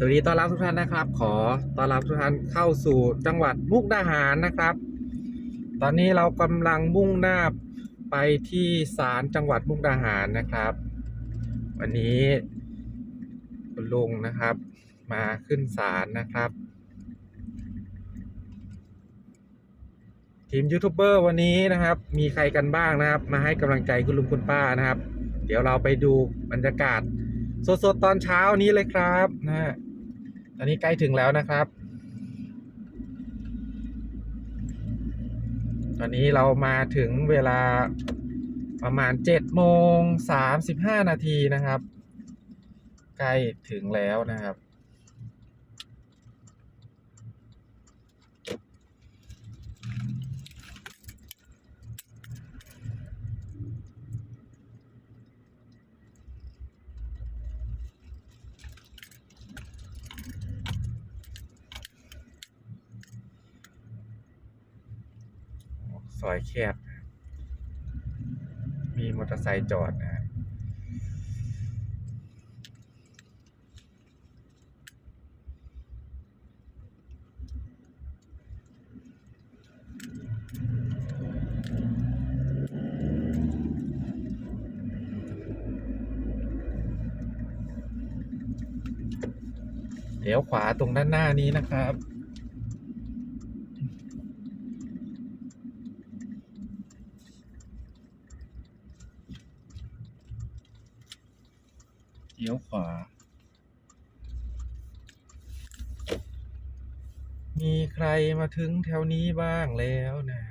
สวัสดีต้อนรับทุกท่านนะครับ ขอต้อนรับทุกท่านเข้าสู่จังหวัดมุกดาหารนะครับ ตอนนี้เรากำลังมุ่งหน้าไปที่ศาลจังหวัดมุกดาหารนะครับ วันนี้คุณลุงนะครับ มาขึ้นศาลนะครับ ทีมยูทูบเบอร์วันนี้นะครับ มีใครกันบ้างนะครับ มาให้กำลังใจคุณลุงคุณป้านะครับ เดี๋ยวเราไปดูบรรยากาศสดๆ ตอนเช้านี้เลยครับนะฮะ ตอนนี้ใกล้ถึงแล้วนะครับ ตอนนี้เรามาถึงเวลาประมาณ7โมง35นาทีนะครับ ใกล้ถึงแล้วนะครับ ซอยแคบ มีมอเตอร์ไซค์จอดนะฮะเดี๋ยวขวาตรงด้านหน้านี้นะครับ เลี้ยวขวา มีใครมาถึงแถวนี้บ้างแล้วนะ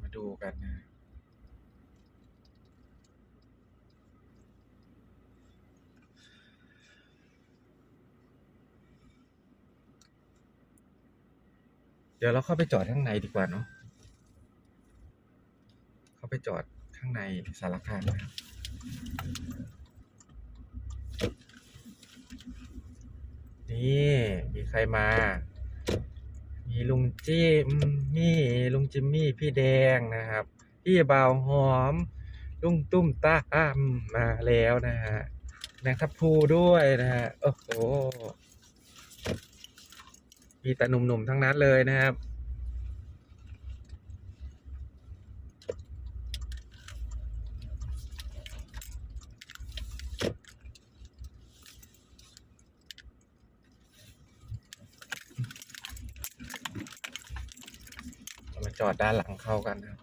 มาดูกันนะ เดี๋ยวเราเข้าไปจอดข้างในดีกว่าเนาะ เข้าไปจอดข้างในสารคามนะครับ นี่มีใครมา มีลุงจิมมี่ลุงจิมมี่พี่แดงนะครับ พี่เบาหอม ลุงตุ้มตาอ้ามมาแล้วนะฮะแมงทับพูด้วยนะฮะโอ้โหมีแต่หนุ่มๆทั้งนั้นเลยนะครับ เรามา จอดด้านหลังเข้ากันนะครับ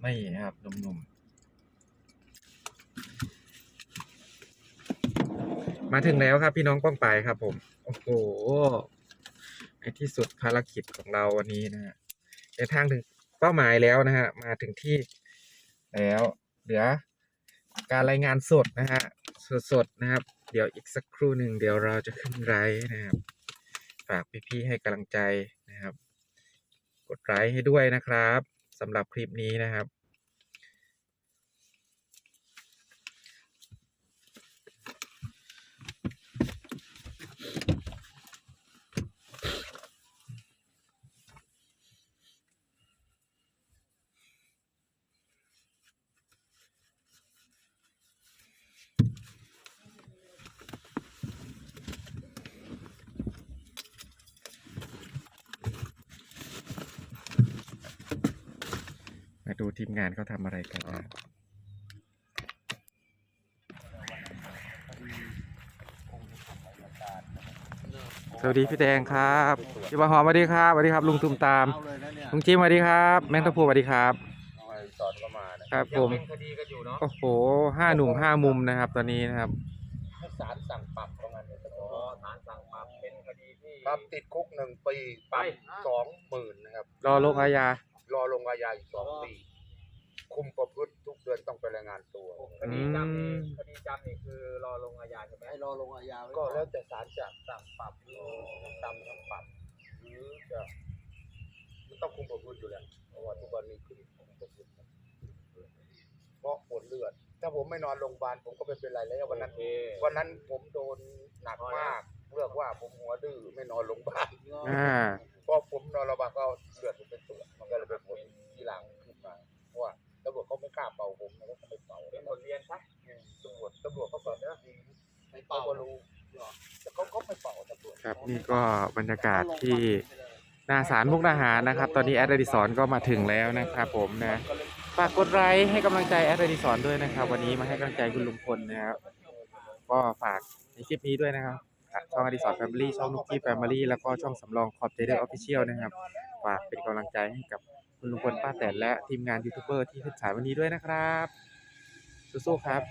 ไม่ครับหนุ่มๆมาถึงแล้วครับพี่น้องป้องไปครับ ผม โอ้โหในที่สุดภารกิจของเราวันนี้นะฮะเดินทางถึงเป้าหมายแล้วนะฮะมาถึงที่แล้วเหลือการรายงานสดนะฮะสดๆนะครับ เดี๋ยวอีกสักครู่หนึ่งเดี๋ยวเราจะขึ้นไลฟ์นะครับ ฝากพี่ๆให้กำลังใจนะครับ กดไลค์ให้ด้วยนะครับสำหรับคลิปนี้นะครับ ดูทีมงานเขาทำอะไรกันนะสวัสดีพี่แดงครับพี่บาหอมสวัสดีครับสวัสดีครับ ลุงตุ้มตามเอาเลยนะเนี่ยลุงจิมสวัสดีครับ แมงตะพูสวัสดีครับเอาไอ้สอนก็มานะครับผม ยังเป็นคดีกันอยู่เนาะโอ้โหห้าหนุ่มห้ามุมนะครับ ตอนนี้นะครับให้ศาลสั่งปรับประมาณนี้อ๋อศาลสั่งปรับเป็นคดีที่ครับติดคุกหนึ่งปีปรับสองหมื่นนะครับรอลงอาญา รอลงอาญาอีกสองปี คุมประพฤติทุกเดือนต้องไปรายงานตัว คดีจำนี่คดีจำนี่คือรอลงอาญาใช่ไหมให้รอลงอาญาไว้ก็ก่อนแล้วแต่ศาลจะสั่งปรับหรือจำทั้งปรับหรือจะมันต้องคุมประพฤติอยู่แล้วเพราะว่าทุกวันนี้คือคุมประพฤติเพราะผลเลือด ถ้าผมไม่นอนโรงพยาบาลผมก็ไม่เป็นไรแล้ววันนั้นโอเควันนั้นผมโดนหนักมากเรื่องว่าผมหัวดื้อไม่นอนโรงพยาบาลอ่าพอผมนอนโรงพยาบาลก็เลือด ครับนี่ก็บรรยากาศที่หนาสารมุกดาหารนะครับ ตอนนี้แอดดิสรก็มาถึงแล้วนะครับผมนะฝากกดไลค์ให้กำลังใจแอดดิสรด้วยนะครับ วันนี้มาให้กำลังใจคุณลุงพลนะครับก็ฝากในคลิปนี้ด้วยนะครับช่องอดิสรแฟมิลี่ช่องนุกกี้แฟมิลี่แล้วก็ช่องสำรองขอบใจเดอร์ออฟฟิเชียลนะครับฝากเป็นกำลังใจให้กับคุณลุงพลป้าแตนและทีมงานยูทูบเบอร์ที่ขึ้นฉายวันนี้ด้วยนะครับสู้ๆครับ